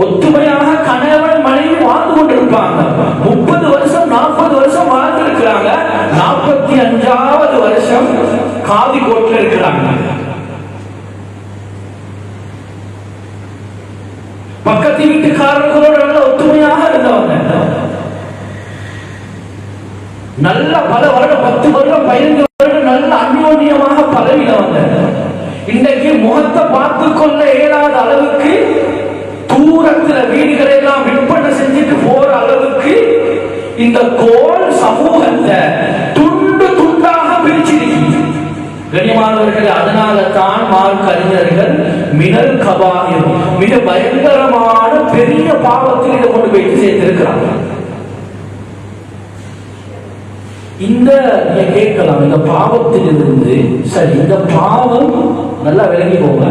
ஒத்துமையாக கணவன் மனைவி வாழ்ந்து கொண்டிருப்பாங்க. முப்பது வருஷம் நாற்பது வருஷம் வாழ்ந்து இருக்கிறாங்க நாற்பத்தி அஞ்சாவது வருஷம் காதி கோட்டில் இருக்கிறாங்க. பக்கத்து வீட்டுக்காரர்களோட நல்ல ஒத்துமையாக இருந்தவங்க. நல்ல பல வருடம் பத்து வருடம் பதினைந்து வருடம் நல்ல அந்யோன்யமாக பதவினவங்க இன்றைக்கு முகத்தை பார்த்து கொள்ள இயலாத அளவுக்கு தூரத்துல வீடுகளை எல்லாம் விற்பனை செஞ்சுட்டு போற அளவுக்கு இந்த கோல் சமூகத்தை துண்டு துண்டாக பிரிச்சிருக்கிறது. கண்ணியமானவர்கள் அதனால தான் மார்க் அறிஞர்கள் மினல் கபாயம் மிக பயங்கரமான பெரிய பாவத்தில் இதை கொண்டு போய் சேர்த்திருக்கிறாங்க. இந்த நீங்க கேட்கலாம் இந்த பாவத்திலிருந்து சரி இந்த பாவம் நல்லா விளங்கி போங்க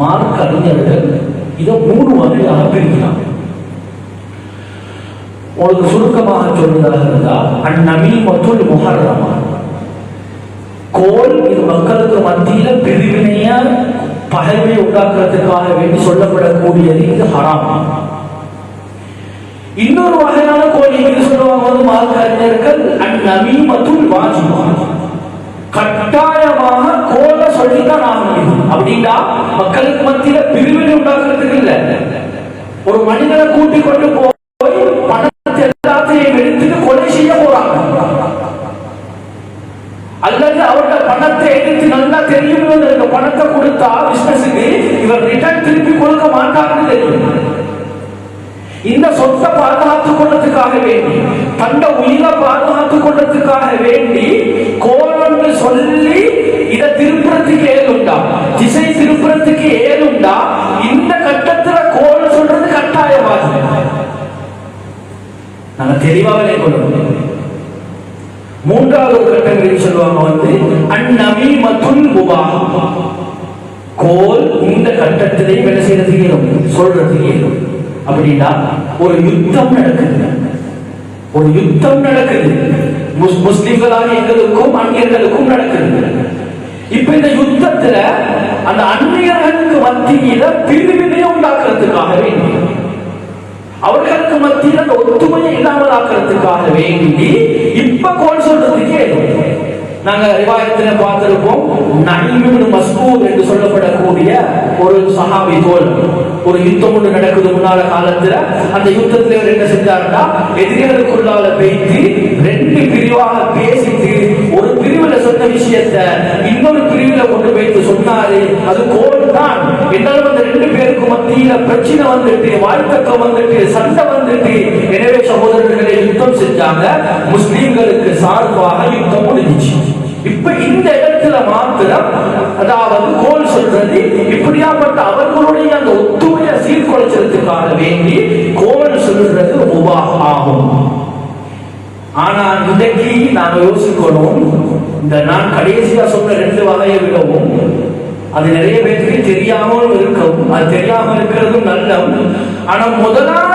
மார்க் அறிஞர்கள் இதை மூணு வகையாக பிரிக்கலாம். உங்களுக்கு சுருக்கமாக சொல்வதாக இருந்தால் அந்நமீ மற்றும் முஹர்ரமா. கோல் இது மக்களுக்கு மத்தியில பிரிவினைய பகைமை உண்டாக்குறதுக்காக வேண்டி சொல்லப்படக்கூடியது இது ஹராம். இன்னொரு வகையான கோல் என்று சொல்லுவாங்க வந்து மார்க்க அறிஞர்கள் அந்நமீமத்துல் வாஜிபா. கட்டாயமாக கோல சொல்லித்தான் ஆகணும். அப்படின்னா மக்களுக்கு மத்தியில பிரிவு உண்டாக்குறதுக்கு இல்ல. ஒரு மனிதனை கூட்டி கொண்டு போய் பணத்தை எல்லாத்தையும் எடுத்துட்டு கொலை செய்ய போறாங்க. அல்லது அவரோட பணத்தை எடுத்து நல்லா தெரியும் இந்த பணத்தை கொடுத்தா பிசினஸுக்கு இவர் ரிட்டர்ன் திருப்பி கொடுக்க மாட்டாங்கன்னு தெரியும். இந்த சொத்தை பாதுகாத்துக் கொள்றதுக்காக வேண்டி தந்த உயிரை பாதுகாத்துக் கொள்றதுக்காக வேண்டி நாங்க தெளிவாகவே கொள்ளணும் மூன்றாவது கட்டங்களில் சொல்லுவாங்க வந்து அந்நமீமத்துல் முபாஹ் கோல் இந்த கட்டத்திலே என்ன செய்யறது இயலும் சொல்றது இயலும். அப்படின்னா ஒரு யுத்தம் நடக்குது. ஒரு யுத்தம் நடக்குது. முஸ்- முஸ்லிம்களாக எங்களுக்கும் அந்நியர்களுக்கும் நடக்குது. இப்ப இந்த யுத்தத்துல அந்த அந்நியர்களுக்கு மத்தியில பிரிவினை நாங்க ரிவாயத்தில் பார்த்திருப்போம் நைமின் மஸ்கூர் என்று சொல்லப்படக்கூடிய ஒரு சஹாபி தோல். ஒரு யுத்தம் ஒன்று நடக்குது முன்னால காலத்துல. அந்த யுத்தத்தில் இவர் என்ன செஞ்சாருன்னா எதிரிகளுக்குள்ளால பேசி ரெண்டு பிரிவாக பேசிட்டு ஒரு பிரிவுல சொன்ன விஷயத்த இன்னொரு பிரிவுல கொண்டு போயிட்டு சொன்னாரு. அது கோல் தான். என்னாலும் அந்த ரெண்டு பேருக்கு மத்தியில பிரச்சனை வந்துட்டு வாழ்த்தக்கம் வந்துட்டு சண்டை வந்துட்டு. எனவே சகோதரர்களை யுத்தம் செஞ்சாங்க. முஸ்லீம்களுக்கு சார்பாக யுத்தம் இப்ப இந்த இடத்துல மாத்திரம் அதாவது கோல் சொல்றது இப்படியாப்பட்ட அவர்களுடைய அந்த ஒத்துமையை சீர்குலைச்சதுக்காக வேண்டி கோல் சொல்றது உபா ஆகும். ஆனா இன்றைக்கு நாம யோசிக்கணும் இந்த நான் கடைசியா சொன்ன ரெண்டு வகையை விடவும் அது நிறைய பேருக்கு தெரியாமல் இருக்கும் அது தெரியாம இருக்கிறதும் நல்லம் ஆனா முதலாம்